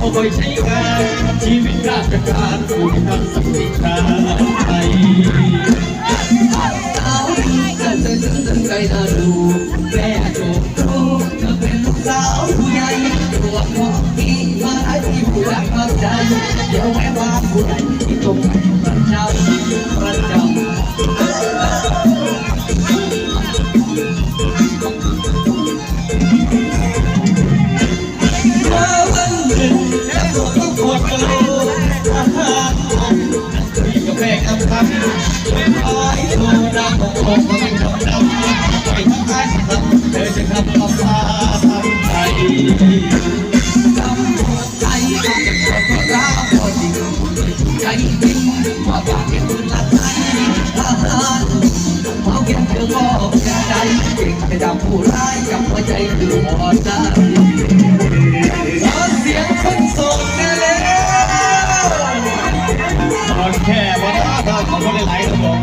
โอ้ยใช้งานชีวิตราชการผู้ทำสัมติกาไทย รดังของผมก็ไม่ทำดำไม่ทำการทำเธอจะทำกับฟ้าทำใจตำรวจไทยต้องเป็นคนก็รักพอจริงใจจริงว่าปากเป็นปืนลัดไทหารเขาเก็บเธอบอกใจเก่งจะจับผู้ร้ายจับหัวใจคือหมอใจ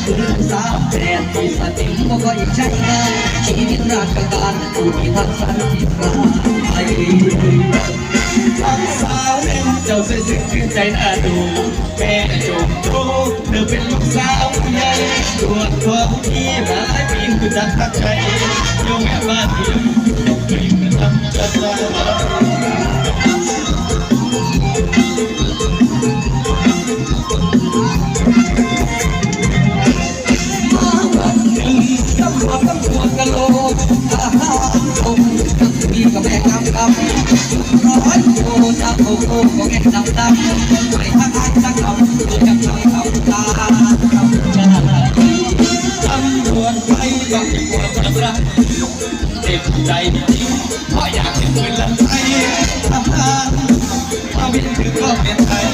ว่าตัวกันนะนะขอบคุณครับยศแค่จ้าวาสนาผู้ใดที่เจ้าแย่งเก่าเก่าต้องพาผู้ใดขัดมันถึงสามแปดที่สติบ่ค่อยใช้งานชีวิตราชการผู้ที่ทักษะที่พระไทยทั้งสาวเล่นเจ้าเส้นสึกชื่นใจน่าดูแม่จงโตเธอเป็นลูกสาวผู้ใหญ่ตัวตัวที่หลายปีคือจักตักใจโยงแม่บ้านเดียวต้องกลิ่นทำจะตามา โอ้โหก็แก่ดำดำไม่ทักทายสักคำตัวจากคำตาคำจาตำรวจไปบอกให้ปวดประรักเจ็บใจจริงเพราะอยากเห็นเป็นลำไส้ทหารมาวินถือก็เป็นไทย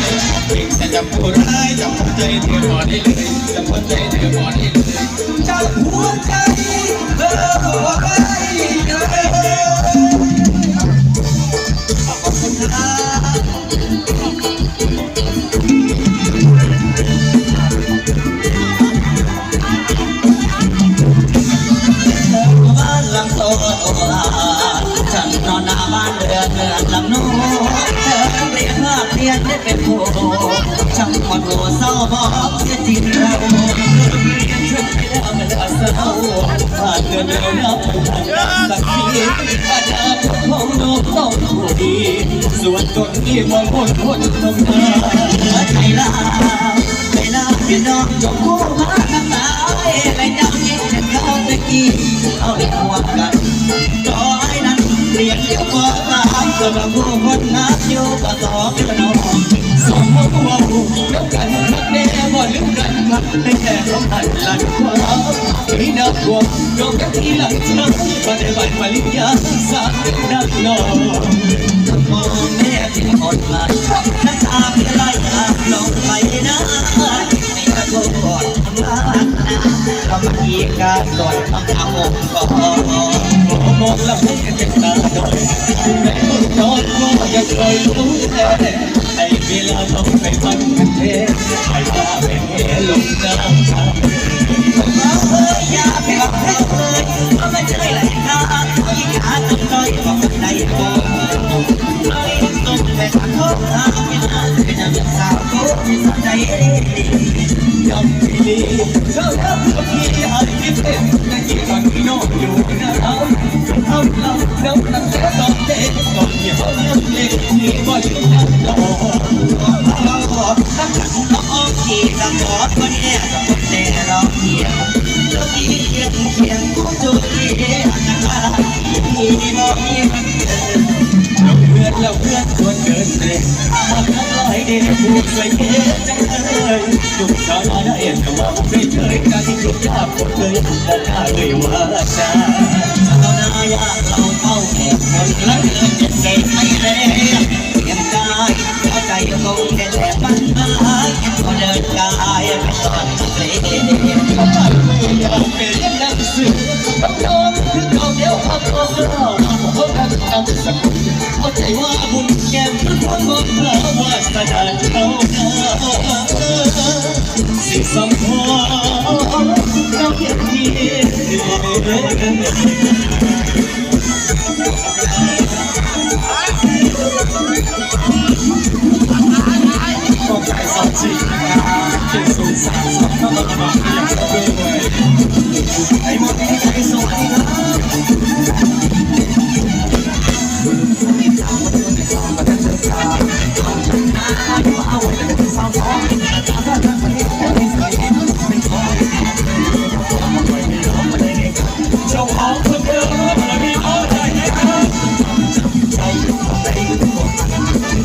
เก่งแต่จะผู้ร้ายจับหัวใจเธอหมดได้เลยจับหัวใจเธอหมดได้เลยจับหัวใจ วนตัวที่มอ ไม่น่ากลัวโดนกันทีหลังเธอมาได้บัตรมาลิยาสามนักนอนมองแม่ที่หดมาน้ำตาพี่ไหลอาบลงไปนะไม่กระโดดทำลายทำอีกการสอนทำเอาอกก็มองแล้วไม่เจ็บตาโดยไม่ต้องนอนก็ยังเคยรู้แต่ไอ้เวลาต้องไปฟังกันเทไอ้ตาเป็นเองตาเอ้ยอย่าไปรักใครเลยไม่ใช่าต้องน้อยกว่าคนใดบ่ไม่ต้องไปขอโทษนะไม่น่าเป็นอย่างสวยอมดีเธอทำกับพี่ให้คิดเป็นแต่กี่วันที่น้องอยู่นะเอาเอาเราเราตั้งแต่ ตอนเด็กก่อนที่เขาเลี้ยงเล็กนี่ก็อยู่นั่นรอายเด็กพูดใส่เกจังเลยลูกชายได้เอ็นกับว่าไม่เคยกันลูกยากหมดเลยแต่ถ้าเลยว่าจ้าเราหน้ายากเราเข้าแอบคนละเกินเจ็ดเศษไม่แรงเตรียมกายเข้าใจคงแค่แต่บ้านไม้ก็เดินกายไปตอนเพลงทำไมไม่อยากเป็นหนังสือต้องยอมคือเขาเดียวเขาก็เราเพราะการทำสักคนเข้าใจว่าบุญแก้มทุกคนบอกเราว่าสนาเสิสมพรเราเพียงเพียงก็ใจสดชื่นเป็นสุดสันต์สัมพันธ์มาอย่างด้วยไอ้หมด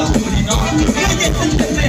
Let's go. Let's